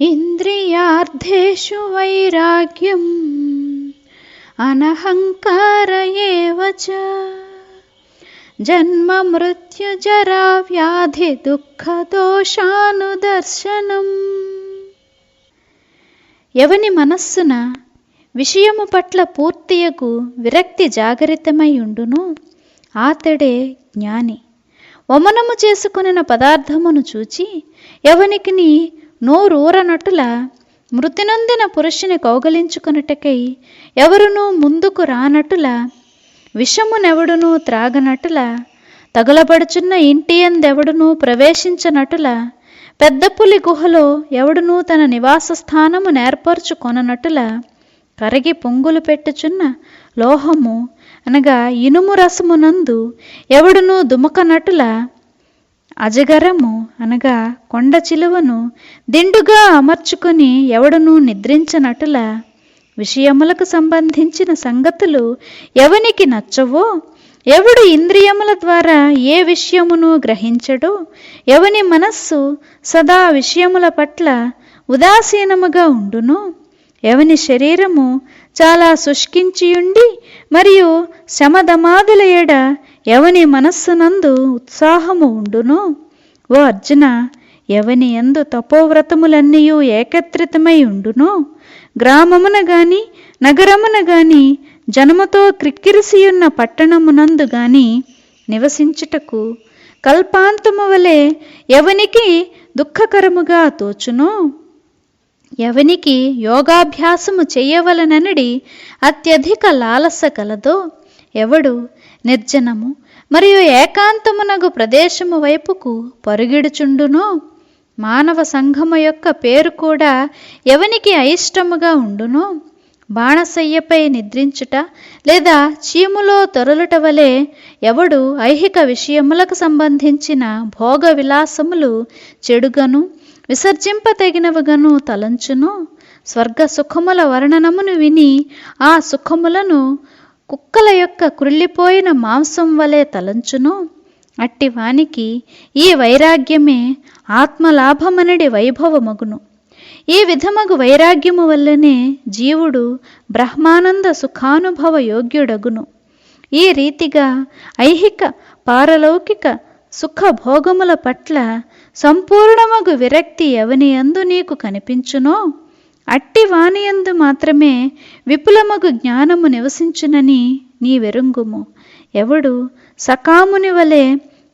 ఇంద్రియార్థేషు వైరాగ్యం అనహంకార జన్మ మృత్యు జరా వ్యాధి దుఃఖ దోషానుదర్శనం. ఎవని మనస్సున విషయము పట్ల పూర్తియకు విరక్తి జాగరితమై ఉండును ఆతడే జ్ఞాని. వమనము చేసుకొనిన పదార్థమును చూచి ఎవనికిని నోరూరనటుల మృతినందిన పురుషుని కౌగలించుకొనుటకై ఎవరునూ ముందుకు రానటుల విషమునెవడునూ త్రాగనటుల తగులబడుచున్న ఇంటి ఎందెవడునూ ప్రవేశించనటుల పెద్ద పులి గుహలో ఎవడునూ తన నివాస స్థానము నేర్పరుచుకొననటుల కరిగి పొంగులు పెట్టుచున్న లోహము అనగా ఇనుము రసమునందు ఎవడునూ దుమకనటుల అజగరము అనగా కొండ చిలువను దిండుగా అమర్చుకొని ఎవడనూ నిద్రించనటుల. విషయములకు సంబంధించిన సంగతులు ఎవనికి నచ్చవో ఎవడు ఇంద్రియముల ద్వారా ఏ విషయమును గ్రహించడో ఎవని మనస్సు సదా విషయముల పట్ల ఉదాసీనముగా ఉండునో. ఎవని శరీరము చాలా శుష్కించియుండి మరియు శమదమాదుల ఎడ ఎవని మనస్సునందు ఉత్సాహము ఉండునో ఓ అర్జున ఎవని ఎందు తపోవ్రతములన్నీయు ఏకత్రితమై ఉండునో గ్రామమున గాని నగరమున గాని జనముతో క్రిక్కిరిసియున్న పట్టణమునందు గాని నివసించుటకు కల్పాంతము వలె ఎవనికి దుఃఖకరముగా తోచునో ఎవనికి యోగాభ్యాసము చేయవలననడి అత్యధిక లాలస కలదో ఎవడు నిర్జనము. మరియు ఏకాంతమునగు ప్రదేశము వైపుకు పరుగిడుచుండునో మానవ సంఘము యొక్క పేరు కూడా ఎవనికి అయిష్టముగా ఉండునో బాణసయ్యపై నిద్రించుట లేదా చీములో తొరలుట వలె ఎవడు ఐహిక విషయములకు సంబంధించిన భోగ విలాసములు చెడుగను విసర్జింపతగినవిగను తలంచును స్వర్గ సుఖముల వర్ణనమును విని ఆ సుఖములను కుక్కల యొక్క కుళ్ళిపోయిన మాంసం వలె తలంచును. అట్టివానికి ఈ వైరాగ్యమే ఆత్మలాభమనడి వైభవమగును. ఈ విధమగు వైరాగ్యము వల్లనే జీవుడు బ్రహ్మానంద సుఖానుభవ యోగ్యుడగును. ఈ రీతిగా ఐహిక పారలౌకిక సుఖభోగముల పట్ల సంపూర్ణమగు విరక్తి ఎవని యందు నీకు కనిపించునో? అట్టి వాణియందు మాత్రమే విపులమగు జ్ఞానము నివసించునని నీ వెరుంగుము. ఎవడు సకాముని వలె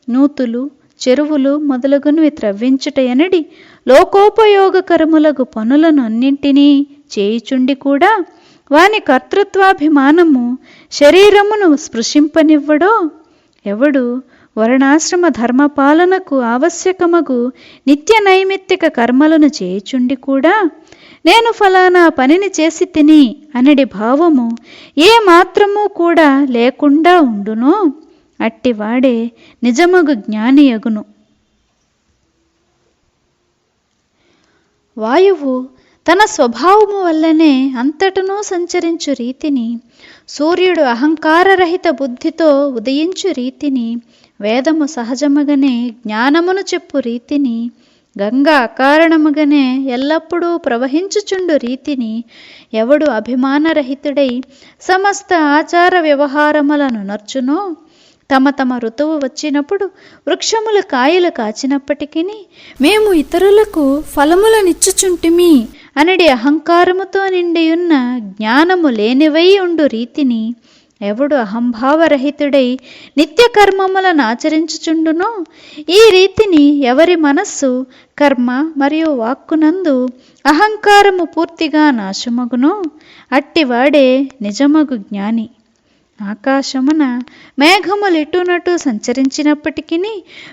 నూతులు చెరువులు మొదలగునవి త్రవ్వించుట ఎనడి లోకోపయోగకరములగు పనులను అన్నింటినీ చేయుచుండి కూడా వాని కర్తృత్వాభిమానము శరీరమును స్పృశింపనివ్వడో? ఎవడు వర్ణాశ్రమ ధర్మపాలనకు ఆవశ్యకమగు నిత్య నైమిత్తిక కర్మలను చేయుచుండి కూడా నేను ఫలానా పనిని చేసి తిని అనడి భావము ఏ మాత్రము కూడా లేకుండా ఉండునో. అట్టివాడే నిజమగు జ్ఞానియగును. వాయువు తన స్వభావము వల్లనే అంతటనూ సంచరించు రీతిని సూర్యుడు అహంకారరహిత బుద్ధితో ఉదయించు రీతిని వేదము సహజముగానే జ్ఞానమును చెప్పు రీతిని గంగ అకారణముగానే ఎల్లప్పుడూ ప్రవహించుచుండు రీతిని ఎవడు అభిమానరహితుడై సమస్త ఆచార వ్యవహారములను నర్చునో తమ తమ ఋతువు వచ్చినప్పుడు వృక్షముల కాయలు కాచినప్పటికీ మేము ఇతరులకు ఫలములనిచ్చుచుంటిమి అనడి అహంకారముతో నిండియున్న జ్ఞానము లేనివై ఉండు రీతిని ఎవడు అహంభావరహితుడై నిత్య కర్మములను ఆచరించుచుండునో ఈ రీతిని ఎవరి మనస్సు కర్మ మరియు వాక్కునందు అహంకారము పూర్తిగా నాశమగునో అట్టివాడే నిజమగు జ్ఞాని. ఆకాశమున మేఘములు ఇటునటు సంచరించినప్పటికీ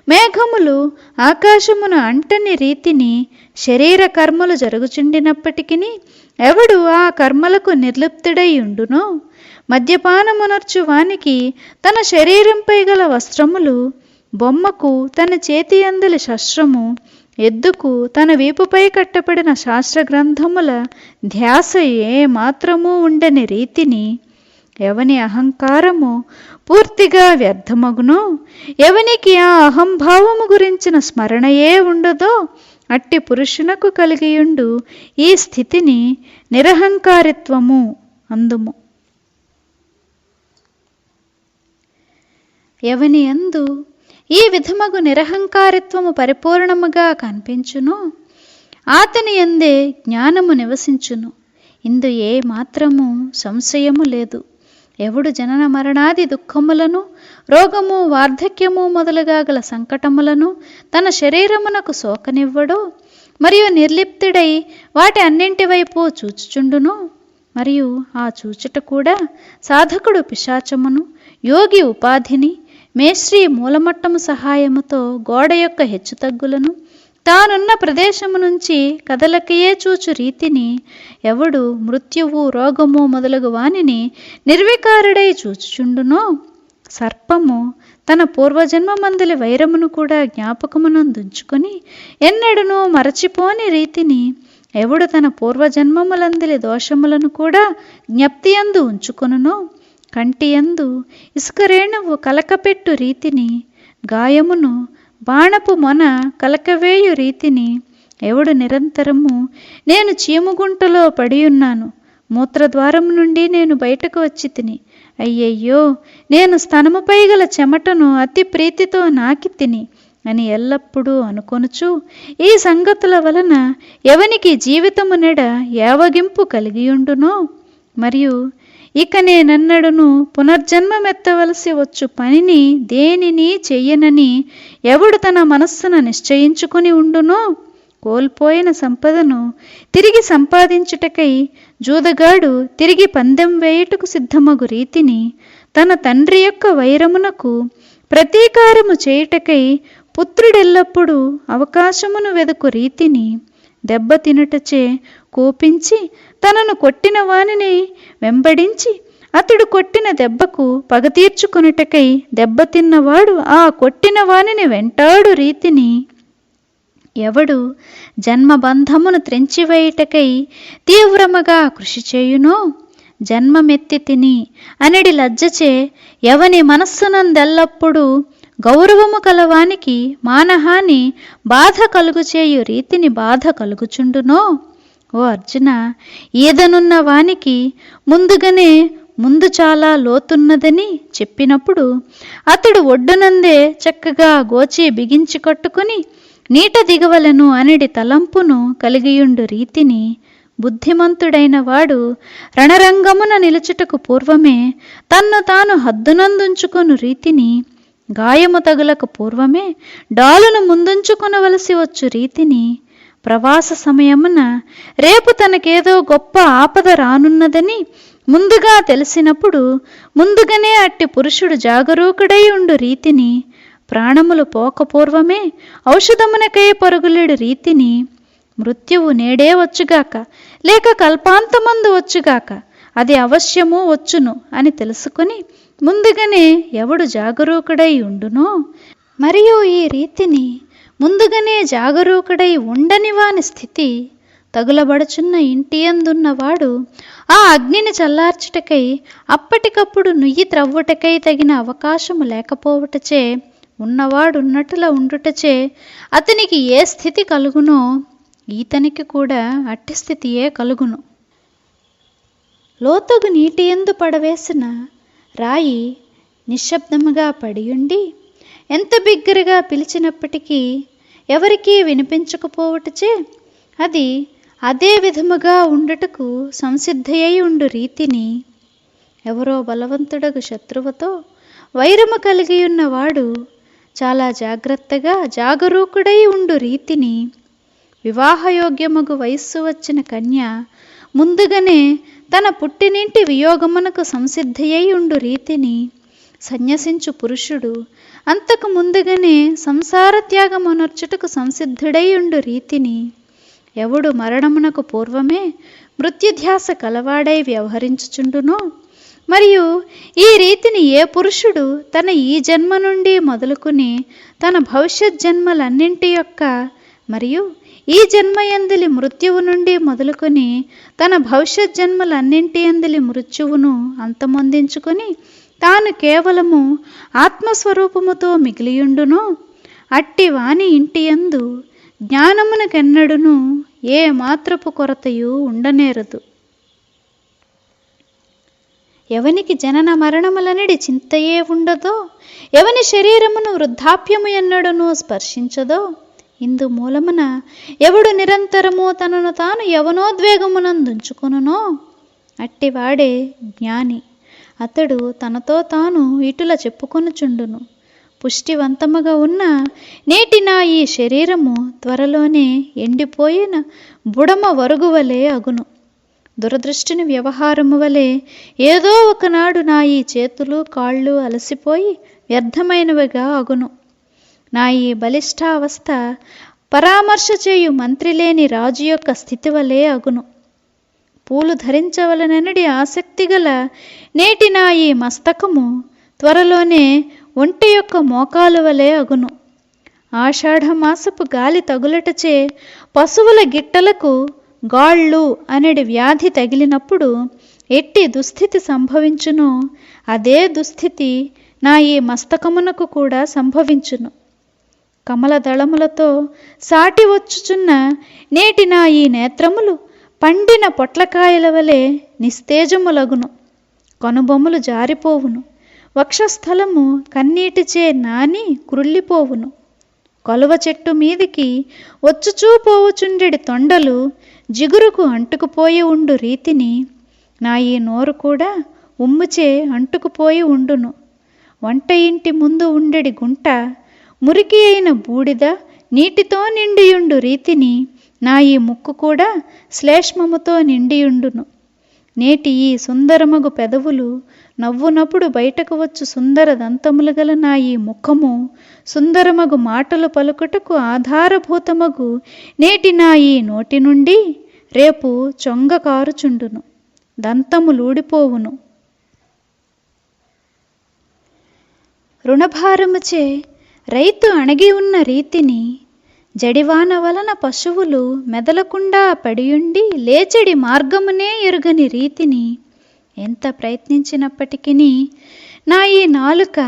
మేఘములు ఆకాశమును అంటని రీతిని శరీర కర్మలు జరుగుచుండినప్పటికీ ఎవడు ఆ కర్మలకు నిర్లిప్తుడై ఉండునో మద్యపానమునర్చు వానికి తన శరీరంపై గల వస్త్రములు బొమ్మకు తన చేతి అందలి శస్త్రము ఎద్దుకు తన వీపుపై కట్టబడిన శాస్త్ర గ్రంథముల ధ్యాస ఏ మాత్రము ఉండని రీతిని ఎవని అహంకారము పూర్తిగా వ్యర్థమగునో ఎవనికి ఆ అహంభావము గురించిన స్మరణయే ఉండదో అట్టి పురుషునకు కలిగియుండు ఈ స్థితిని నిరహంకారిత్వము అందుము. ఎవని అందు ఈ విధమగు నిరహంకారిత్వము పరిపూర్ణముగా కనిపించును? అతని ఎందే జ్ఞానము నివసించును. ఇందు ఏ మాత్రము సంశయము లేదు. ఎవడు జనన మరణాది దుఃఖములను రోగము వార్ధక్యము మొదలుగా గల సంకటములను తన శరీరమునకు సోకనివ్వడో మరియు నిర్లిప్తుడై వాటి అన్నింటి వైపు చూచుచుండును? మరియు ఆ చూచుట కూడా సాధకుడు పిశాచమును యోగి ఉపాధిని మేశ్రీ మూలమట్టము సహాయముతో గోడ యొక్క హెచ్చుతగ్గులను తానున్న ప్రదేశము నుంచి కదలకయే చూచు రీతిని ఎవడు మృత్యువు రోగము మొదలగు వానిని నిర్వికారుడై చూచుచుండునో సర్పము తన పూర్వజన్మమందలి వైరమును కూడా జ్ఞాపకమునందుంచుకొని ఎన్నడనూ మరచిపోని రీతిని ఎవడు తన పూర్వజన్మములందలి దోషములను కూడా జ్ఞప్తియందు ఉంచుకొనునో కంటియందు ఇసుకరేణువు కలకపెట్టు రీతిని గాయమును బాణపు మొన కలకవేయు రీతిని ఎవడు నిరంతరము నేను చీముగుంటలో పడియున్నాను. మూత్రద్వారం నుండి నేను బయటకు వచ్చి తిని అయ్యయ్యో నేను స్తనముపై గల చెమటను అతి ప్రీతితో నాకి తిని అని ఎల్లప్పుడూ అనుకొనుచు ఈ సంగతుల వలన ఎవనికి జీవితము నెడ ఏవగింపు కలిగియుండునో? మరియు ఇక నేనన్నడును పునర్జన్మమెత్తవలసి వచ్చు పనిని దేనిని చెయ్యనని ఎవడు తన మనస్సున నిశ్చయించుకుని ఉండునో కోల్పోయిన సంపదను తిరిగి సంపాదించుటకై జూదగాడు తిరిగి పందెం వేయుటకు సిద్ధమగు రీతిని తన తండ్రి యొక్క వైరమునకు ప్రతీకారము చేయుటకై పుత్రుడెల్లప్పుడూ అవకాశమును వెదుకు రీతిని దెబ్బతినుటచే కోపించి తనను కొట్టిన వానిని వెంబడించి అతడు కొట్టిన దెబ్బకు పగతీర్చుకునుటకై దెబ్బతిన్నవాడు ఆ కొట్టిన వానిని వెంటాడు రీతిని. ఎవడు జన్మబంధమును త్రెంచివేయుటకై తీవ్రముగా కృషి చేయునో జన్మమెత్తి తిని అనడి లజ్జచే ఎవని మనస్సునందెల్లప్పుడూ గౌరవము కలవానికి మానహాని బాధ కలుగుచేయు రీతిని బాధ కలుగుచుండునో ఓ అర్జున ఈదనున్న వానికి ముందుగానే ముందు చాలా లోతున్నదని చెప్పినప్పుడు అతడు ఒడ్డునందే చక్కగా గోచి బిగించి కట్టుకుని నీట దిగవలను అనడి తలంపును కలిగియుండు రీతిని బుద్ధిమంతుడైన వాడు రణరంగమున నిలుచుటకు పూర్వమే తన్ను తాను హద్దునందుంచుకొను రీతిని గాయము తగులకు పూర్వమే డాలును ముందుంచుకొనవలసి వచ్చు రీతిని ప్రవాస సమయమున రేపు తనకేదో గొప్ప ఆపద రానున్నదని ముందుగా తెలిసినప్పుడు ముందుగానే అట్టి పురుషుడు జాగరూకుడై ఉండు రీతిని ప్రాణములు పోకపూర్వమే ఔషధమునకై పరుగులేడు రీతిని మృత్యువు నేడే వచ్చుగాక లేక కల్పాంతమందు వచ్చుగాక అది అవశ్యము వచ్చును అని తెలుసుకుని ముందుగానే ఎవడు జాగరూకుడై ఉండునో మరియు ఈ రీతిని ముందుగానే జాగరూకుడై ఉండని వాని స్థితి తగులబడుచున్న ఇంటి అందున్నవాడు ఆ అగ్నిని చల్లార్చుటకై అప్పటికప్పుడు నుయ్యి త్రవ్వుటకై తగిన అవకాశము లేకపోవటచే ఉన్నవాడున్నట్టులా ఉండుటచే అతనికి ఏ స్థితి కలుగునో ఈతనికి కూడా అట్టి స్థితియే కలుగును. లోతుగు నీటి ఎందు పడవేసిన రాయి నిశ్శబ్దముగా పడియుండి ఎంత బిగ్గరగా పిలిచినప్పటికీ ఎవరికీ వినిపించకపోవటచే అది అదే విధముగా ఉండుటకు సంసిద్ధయై ఉండు రీతిని. ఎవరో బలవంతుడగు శత్రువుతో వైరము కలిగి ఉన్నవాడు చాలా జాగ్రత్తగా జాగరూకుడై ఉండు రీతిని. వివాహయోగ్యమగు వయస్సు వచ్చిన కన్య ముందుగానే తన పుట్టినింటి వియోగమునకు సంసిద్ధయై ఉండు రీతిని. సన్యసించు పురుషుడు. అంతకు ముందుగానే సంసార త్యాగమునర్చుటకు సంసిద్ధుడై ఉండు రీతిని. ఎవడు మరణమునకు పూర్వమే మృత్యుధ్యాస కలవాడై వ్యవహరించుచుండునో? మరియు ఈ రీతిని ఏ పురుషుడు తన ఈ జన్మ నుండి మొదలుకుని తన భవిష్యత్ జన్మలన్నింటి యొక్క మరియు ఈ జన్మయందులి మృత్యువు నుండి మొదలుకొని తన భవిష్యత్ జన్మలన్నింటి అందులి మృత్యువును అంతమొందించుకొని తాను కేవలము ఆత్మస్వరూపముతో మిగిలియుండునో అట్టి వాని ఇంటి యందు జ్ఞానమునకెన్నడును ఏ మాత్రపు కొరతయు ఉండనేరదు. ఎవనికి జనన మరణములనడి చింతయే ఉండదో ఎవని శరీరమును వృద్ధాప్యము ఎన్నడును స్పర్శించదో ఇందు మూలమున ఎవడు నిరంతరము తనను తాను యవనోద్వేగమునందుంచుకొనునో అట్టివాడే జ్ఞాని. అతడు తనతో తాను ఇటుల చెప్పుకొనుచుండును. పుష్టివంతముగా ఉన్న నేటి నా ఈ శరీరము త్వరలోనే ఎండిపోయిన బుడమ వరుగు వలె అగును. దురదృష్టిని వ్యవహారము వలె ఏదో ఒకనాడు నా ఈ చేతులు కాళ్ళు అలసిపోయి వ్యర్థమైనవిగా అగును. నా ఈ బలిష్టావస్థ పరామర్శ చేయు మంత్రి లేని రాజు యొక్క స్థితి వలె అగును. పూలు ధరించవలననడి ఆసక్తి గల నేటి నా ఈ మస్తకము త్వరలోనే ఒంటి యొక్క మోకాలు వలె అగును. ఆషాఢమాసపు గాలి తగులటచే పశువుల గిట్టలకు గాళ్ళు అనడి వ్యాధి తగిలినప్పుడు ఎట్టి దుస్థితి సంభవించునో అదే దుస్థితి నా ఈ మస్తకమునకు కూడా సంభవించును. కమల దళములతో సాటి వచ్చుచున్న నేటి నా ఈ నేత్రములు పండిన పొట్లకాయల వలె నిస్తేజములగును కనుబొమ్మలు జారిపోవును. వక్షస్థలము కన్నీటిచే నాని కురుళ్ళిపోవును కలువ చెట్టు మీదికి వచ్చుచూ పోవుచుండెడి తొండలు జిగురుకు అంటుకుపోయి ఉండు రీతిని నా ఈ నోరు కూడా ఉమ్ముచే అంటుకుపోయి ఉండును. వంట ఇంటి ముందు ఉండెడి గుంట మురికి అయిన బూడిద నీటితో నిండియుండు రీతిని నా ఈ ముక్కు కూడా శ్లేష్మముతో నిండియుండును. నేటి ఈ సుందరమగు పెదవులు నవ్వునప్పుడు బయటకు వచ్చు సుందర దంతములు గల నా ఈ ముఖము సుందరమగు మాటలు పలుకుటకు ఆధారభూతమగు. నేటి నా ఈ నోటి నుండి రేపు చొంగ కారుచుండును. దంతములూడిపోవును. రుణభారముచే రైతు అణగి ఉన్న రీతిని జడివాన వలన పశువులు మెదలకుండా పడియుండి లేచడి మార్గమునే ఎరుగని రీతిని ఎంత ప్రయత్నించినప్పటికీ నా ఈ నాలుక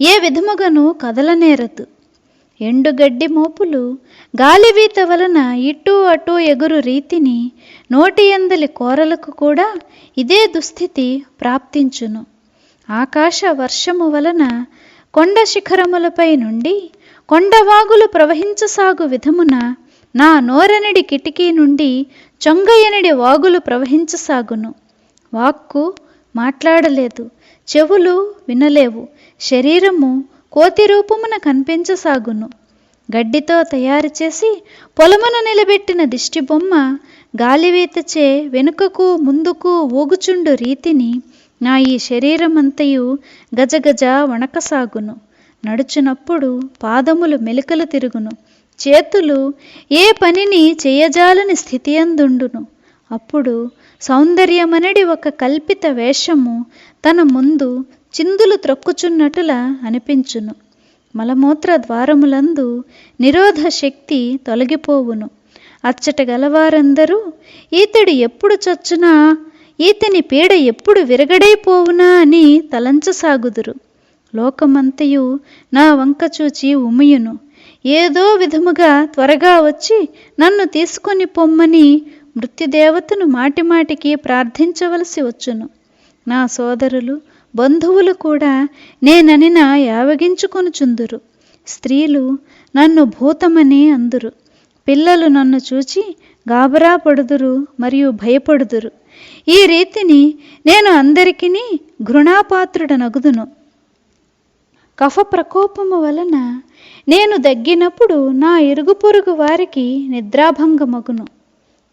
ఏ విధముగాను కదలనేరదు. ఎండుగడ్డి మోపులు గాలివీత వలన ఇటు అటు ఎగురు రీతిని నోటి ఎందలి కోరలకు కూడా ఇదే దుస్థితి ప్రాప్తించును. ఆకాశ వర్షము వలన కొండ శిఖరములపై నుండి కొండవాగులు ప్రవహించసాగు విధమున నా నోరనడి కిటికీ నుండి చొంగయనడి వాగులు ప్రవహించసాగును. వాక్కు మాట్లాడలేదు చెవులు వినలేవు శరీరము కోతి రూపమున కనిపించసాగును. గడ్డితో తయారు చేసి పొలమున నిలబెట్టిన దిష్టిబొమ్మ గాలివేతచే వెనుకకు ముందుకు ఊగుచుండు రీతిని నా ఈ శరీరమంతయు గజగజ వణకసాగును. నడుచునప్పుడు పాదములు మెలికలు తిరుగును. చేతులు ఏ పనిని చేయజాలని స్థితి అందుండును అప్పుడు సౌందర్యమనడి ఒక కల్పిత వేషము తన ముందు చిందులు త్రొక్కుచున్నట్టులా అనిపించును. మలమూత్ర ద్వారములందు నిరోధ శక్తి తొలగిపోవును. అచ్చట గలవారందరూ ఈతడు ఎప్పుడు చచ్చునా? ఈతని పీడ ఎప్పుడు విరగడైపోవునా? అని తలంచసాగుదురు. లోకమంతయు నా వంక చూచి ఉమియును ఏదో విధముగా త్వరగా వచ్చి నన్ను తీసుకొని పొమ్మని మృత్యుదేవతను మాటిమాటికి ప్రార్థించవలసి వచ్చును. నా సోదరులు బంధువులు కూడా నేననిన యావగించుకొనుచుందురు స్త్రీలు నన్ను భూతమని అందురు. పిల్లలు నన్ను చూచి గాబరా పడుదురు మరియు భయపడుదురు. ఈ రీతిని నేను అందరికీ ఘృణాపాత్రుడనగుదును. కఫ ప్రకోపము వలన నేను దగ్గినప్పుడు నా ఇరుగు పొరుగు వారికి నిద్రాభంగమగును.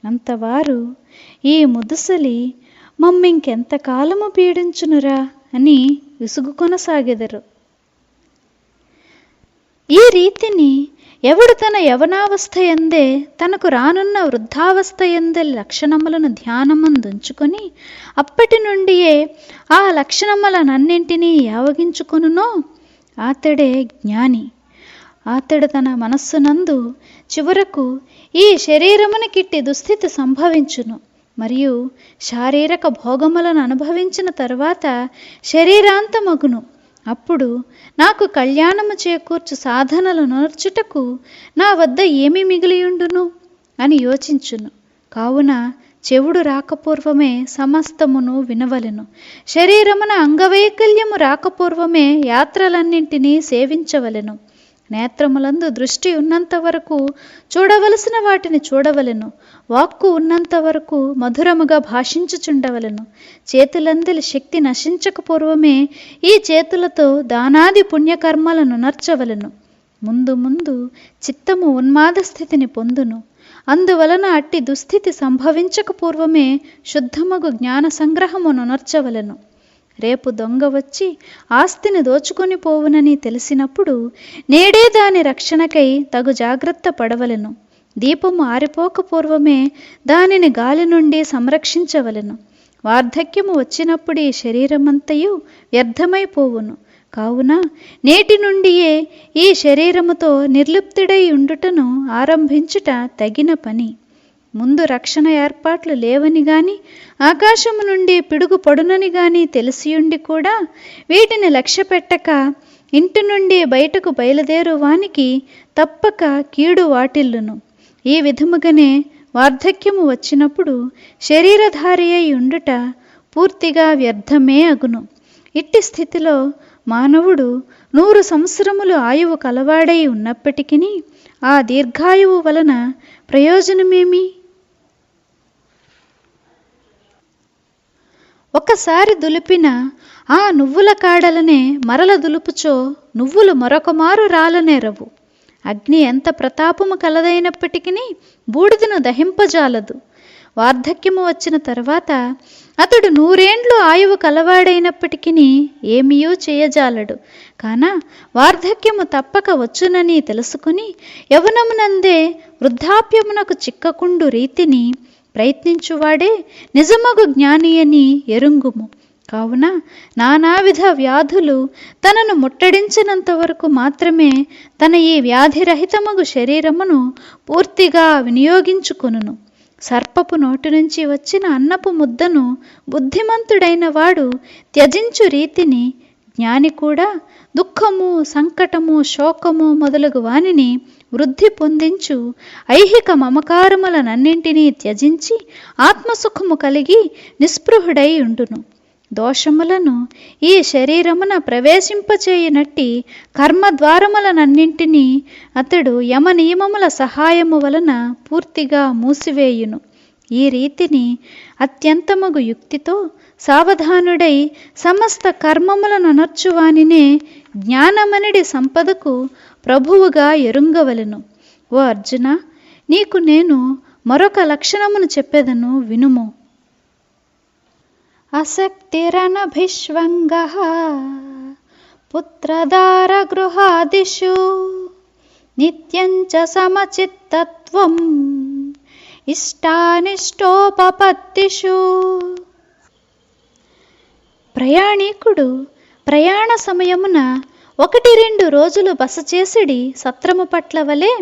అంతవారు ఈ ముదుసలి మమ్మింకెంతకాలము పీడించునురా? అని విసుగు కొనసాగెదరు. ఈ రీతిని ఎవడు తన యవనావస్థ ఎందే తనకు రానున్న వృద్ధావస్థ ఎందే లక్షణములను ధ్యానమందుంచుకొని అప్పటి నుండియే ఆ లక్షణములనన్నింటినీ యావగించుకొనునో అతడే జ్ఞాని. అతడు తన మనస్సునందు చివరకు ఈ శరీరమును కిట్టి దుస్థితి సంభవించును. మరియు శారీరక భోగములను అనుభవించిన తర్వాత శరీరాంతమగును. అప్పుడు నాకు కళ్యాణము చేకూర్చు సాధనలు నర్చుటకు నా వద్ద ఏమి మిగిలియుండును? అని యోచించును. కావున చెవుడు రాకపూర్వమే సమస్తమును వినవలెను. శరీరమున అంగవైకల్యము రాకపూర్వమే యాత్రలన్నింటినీ సేవించవలెను. నేత్రములందు దృష్టి ఉన్నంత వరకు చూడవలసిన వాటిని చూడవలెను. వాక్కు ఉన్నంత వరకు మధురముగా భాషించుచుండవలెను. చేతులందలి శక్తి నశించక పూర్వమే ఈ చేతులతో దానాది పుణ్యకర్మలను నర్చవలెను. ముందు ముందు చిత్తము ఉన్మాద స్థితిని పొందును. అందువలన అట్టి దుస్థితి సంభవించక పూర్వమే శుద్ధమగు జ్ఞాన సంగ్రహమును నర్చవలెను. రేపు దొంగ వచ్చి ఆస్తిని దోచుకొని పోవునని తెలిసినప్పుడు నేడే దాని రక్షణకై తగు జాగ్రత్త పడవలెను. దీపము ఆరిపోక పూర్వమే దానిని గాలి నుండి సంరక్షించవలెను. వార్ధక్యము వచ్చినప్పుడు ఈ శరీరమంతయు వ్యర్థమైపోవును. కావున నేటి నుండియే ఈ శరీరముతో నిర్లిప్తుడై ఉండుటను ఆరంభించుట తగిన పని. ముందు రక్షణ ఏర్పాట్లు లేవని గాని ఆకాశము నుండి పిడుగు పడునని గాని తెలిసియుండి కూడా వీటిని లక్ష్య పెట్టక ఇంటి నుండి బయటకు బయలుదేరు వానికి తప్పక కీడు వాటిల్లును. ఈ విధముగానే వార్ధక్యము వచ్చినప్పుడు శరీరధారి అయి ఉండుట పూర్తిగా వ్యర్థమే అగును. ఇట్టి స్థితిలో మానవుడు నూరు సంవత్సరములు ఆయువు కలవాడై ఉన్నప్పటికీ ఆ దీర్ఘాయువు వలన ప్రయోజనమేమి? ఒకసారి దులిపిన ఆ నువ్వుల కాడలనే మరల దులుపుచో నువ్వులు మరొకమారు రాలనేరవు. అగ్ని ఎంత ప్రతాపము కలదైనప్పటికీ బూడిదను దహింపజాలదు. వార్ధక్యము వచ్చిన తర్వాత అతడు నూరేండ్లు ఆయువు కలవాడైనప్పటికీ ఏమీయూ చేయజాలడు. కాన వార్ధక్యము తప్పక వచ్చునని తెలుసుకుని యవనమునందే వృద్ధాప్యమునకు చిక్కకుండు రీతిని ప్రయత్నించువాడే నిజమగు జ్ఞాని అని ఎరుంగుము. కావున నానావిధ వ్యాధులు తనను ముట్టడించినంత వరకు మాత్రమే తన ఈ వ్యాధిరహితమగు శరీరమును పూర్తిగా వినియోగించుకొనును. సర్పపు నోటి నుంచి వచ్చిన అన్నపు ముద్దను బుద్ధిమంతుడైన వాడు త్యజించు రీతిని జ్ఞాని కూడా దుఃఖము సంకటము శోకము మొదలగు వానిని వృద్ధి పొందించు ఐహిక మమకారములనన్నింటినీ త్యజించి ఆత్మసుఖము కలిగి నిస్పృహుడై ఉండును. దోషములను ఈ శరీరమున ప్రవేశింపచేయనట్టి కర్మద్వారములనన్నింటినీ అతడు యమ నియమముల సహాయము వలన పూర్తిగా మూసివేయును. ఈ రీతిని అత్యంతమగు యుక్తితో సావధానుడై సమస్త కర్మములను నర్చువానినే జ్ఞానమనిడి సంపదకు ప్రభువుగా ఎరుంగవలెను. ఓ అర్జున నీకు నేను మరొక లక్షణమును చెప్పెదను వినుము. అసక్తిరనభిష్వంగ పుత్రదారగృహాదిషు నిత్యం చ సమచిత్తత్వం ఇష్టానిష్టోపపత్తిషు. ప్రయాణికుడు ప్రయాణ సమయమున ఒకటి రెండు రోజులు బస చేసిడి సత్రము పట్ల వలె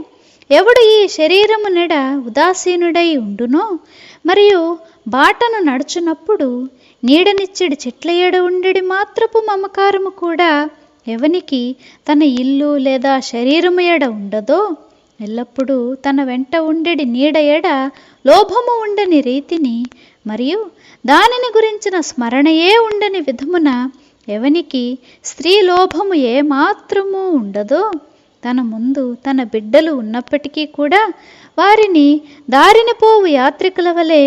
ఎవడు ఈ శరీరము నెడ ఉదాసీనుడై ఉండునో మరియు బాటను నడుచునప్పుడు నీడనిచ్చడి చెట్ల ఏడ ఉండడి మాత్రపు మమకారము కూడా ఎవనికి తన ఇల్లు లేదా శరీరము ఎడ ఉండదో ఎల్లప్పుడూ తన వెంట ఉండెడి నీడ ఎడ లోభము ఉండని రీతిని మరియు దానిని గురించిన స్మరణయే ఉండని విధమున ఎవనికి స్త్రీ లోభము ఏమాత్రము ఉండదో తన ముందు తన బిడ్డలు ఉన్నప్పటికీ కూడా వారిని దారిని పోవు యాత్రికుల వలె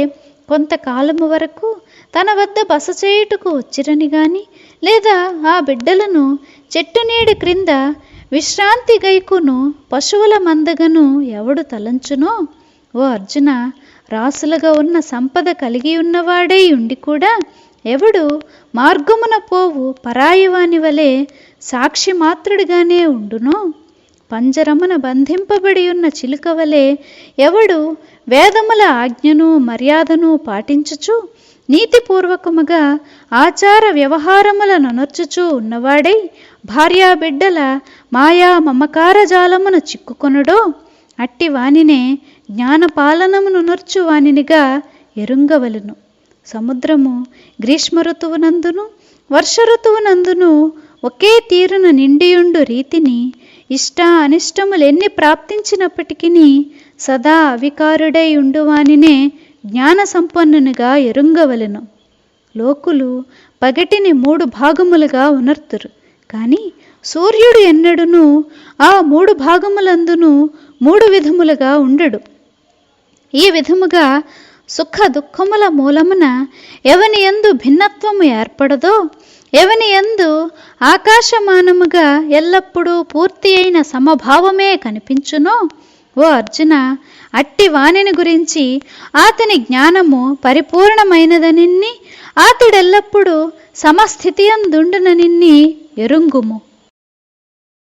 కొంతకాలము వరకు తన వద్ద బస చేయుటకు వచ్చిరని గాని లేదా ఆ బిడ్డలను చెట్టు నీడి క్రింద విశ్రాంతి గైకును పశువుల మందగను ఎవడు తలంచునో? ఓ అర్జున రాసులుగా ఉన్న సంపద కలిగి ఉన్నవాడై ఉండి కూడా ఎవడు మార్గమున పోవు పరాయివాని వలె సాక్షి మాత్రుడిగానే ఉండునో? పంజరమున బంధింపబడి ఉన్న చిలుక వలె ఎవడు వేదముల ఆజ్ఞను మర్యాదను పాటించుచు నీతిపూర్వకముగా ఆచార వ్యవహారములను నొర్చుచూ ఉన్నవాడై భార్యాబిడ్డల మాయా మమకార జాలమున చిక్కుకొనుడో అట్టి వానినే జ్ఞానపాలనమును నొర్చు వానినిగా ఎరుంగవలను. సముద్రము గ్రీష్మ ఋతువునందును వర్ష ఋతువునందును ఒకే తీరున నిండియుండు రీతిని ఇష్ట అనిష్టములెన్ని ప్రాప్తించినప్పటికీ సదా అవికారుడై ఉండువానినే జ్ఞాన సంపన్నునిగా ఎరుంగవలెను. లోకులు పగటిని మూడు భాగములుగా ఉనర్తురు. కానీ సూర్యుడు ఎన్నడును ఆ మూడు భాగములందును మూడు విధములుగా ఉండడు. ఈ విధముగా సుఖ దుఃఖముల మూలమున ఎవని ఎందు భిన్నత్వము ఏర్పడదో ఎవని ఎందు ఆకాశమానముగా ఎల్లప్పుడూ పూర్తి అయిన సమభావమే కనిపించునో ఓ అర్జున అట్టి వాణిని గురించి అతని జ్ఞానము పరిపూర్ణమైనదనిన్ని అతడెల్లప్పుడూ సమస్థితియందుండుననిన్ని ఎరుంగుము.